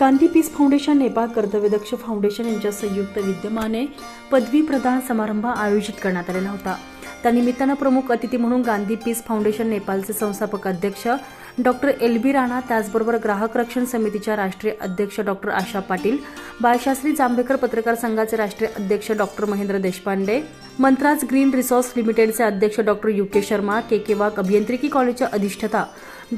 Gandhi peace foundation Nepal Kartavyadaksh foundation यांच्या संयुक्त विद्यमाने पदवी प्रदान समारंभ आयोजित करण्यात आलेला होता. त्यानिमित्तानं प्रमुख अतिथी म्हणून गांधी पीस फाउंडेशन नेपाळचे संस्थापक अध्यक्ष डॉक्टर एल बी राणा त्याचबरोबर ग्राहक रक्षण समितीच्या राष्ट्रीय अध्यक्ष डॉक्टर आशा पाटील बाळशास्त्री जांभेकर पत्रकार संघाचे राष्ट्रीय अध्यक्ष doctor Mahendra Deshpande Mantraj green resource लिमिटेडचे अध्यक्ष doctor U K Sharma K K Wagh अभियांत्रिकी कॉलेजच्या अधिष्ठता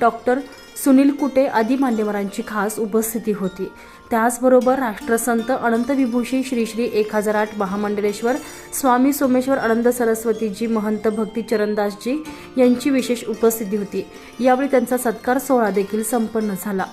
डॉक्टर सुनील कुटे आदी मान्यवरांची खास उपस्थिती होती. त्याचबरोबर राष्ट्रसंत अनंत विभूषी श्री श्री एक हजार आठ महामंडलेश्वर स्वामी सोमेश्वर अनंत सरस्वतीजी महंत भक्ती चरणदासजी यांची विशेष उपस्थिती होती. यावेळी त्यांचा सत्कार सोहळा देखील संपन्न झाला.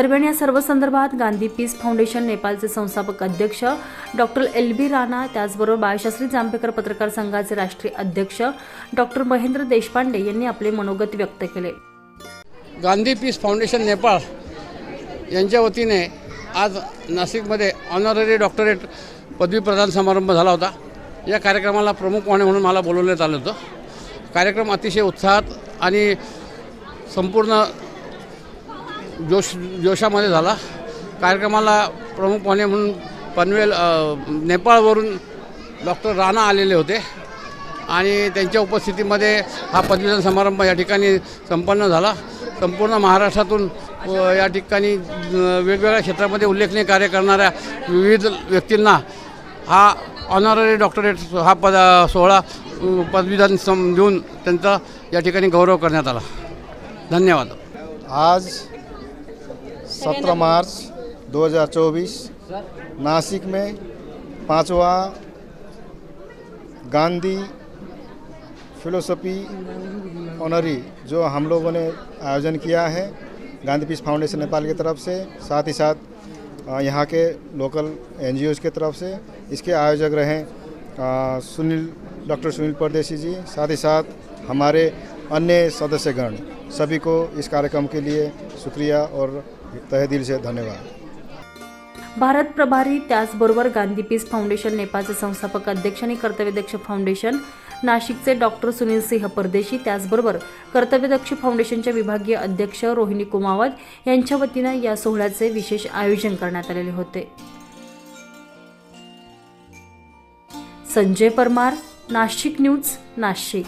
दरम्यान या सर्व संदर्भात गांधी पीस फाउंडेशन नेपाळचे संस्थापक अध्यक्ष डॉक्टर एल बी राणा त्याचबरोबर बाळशास्त्री जांभेकर पत्रकार संघाचे राष्ट्रीय अध्यक्ष डॉक्टर महेंद्र देशपांडे यांनी आपले मनोगत व्यक्त केले. गांधी पीस फाउंडेशन नेपाळ यांच्या वतीने आज नाशिकमध्ये ऑनररी डॉक्टरेट पदवी प्रदान समारंभ झाला होता. या कार्यक्रमाला प्रमुख पाहुणे म्हणून मला बोलवण्यात आलं होतं. कार्यक्रम अतिशय उत्साहात आणि संपूर्ण जोश जोशामध्ये झाला. कार्यक्रमाला प्रमुख पाहुणे म्हणून पनवेल नेपाळवरून डॉक्टर राणा आलेले होते. आणि त्यांच्या उपस्थितीमध्ये हा पदवीदान समारंभ या ठिकाणी संपन्न झाला. संपूर्ण महाराष्ट्रातून या ठिकाणी वेगवेगळ्या क्षेत्रामध्ये उल्लेखनीय कार्य करणाऱ्या विविध व्यक्तींना हा ऑनररी डॉक्टरेट हा पद सोहळा पदवीदान सम देऊन त्यांचा या ठिकाणी गौरव करण्यात आला. धन्यवाद. आज 17 मार्च 2024 नासिक में पांचवा गांधी फिलोसफी ऑनरी, जो हम लोगों ने आयोजन किया है गांधी पीस फाउंडेशन नेपाल की तरफ़ से, साथ ही साथ यहाँ के लोकल एन की तरफ़ से, इसके आयोजक रहे सुनील, डॉक्टर सुनील परदेसी जी, साथ ही साथ हमारे अन्य सदस्यगण, सभी को इस कार्यक्रम के लिए शुक्रिया और तहे दिल से धन्यवाद. भारत प्रभारी त्याचबरोबर गांधी पीस फाउंडेशन नेपाळचे संस्थापक अध्यक्ष आणि कर्तव्यदक्ष फाउंडेशन नाशिकचे डॉक्टर सुनील सिंह परदेशी त्याचबरोबर कर्तव्यदक्ष फाउंडेशनच्या विभागीय अध्यक्ष रोहिणी कुमावत यांच्या वतीनं या सोहळ्याचे विशेष आयोजन करण्यात आलेले होते. संजय परमार नाशिक न्यूज नाशिक.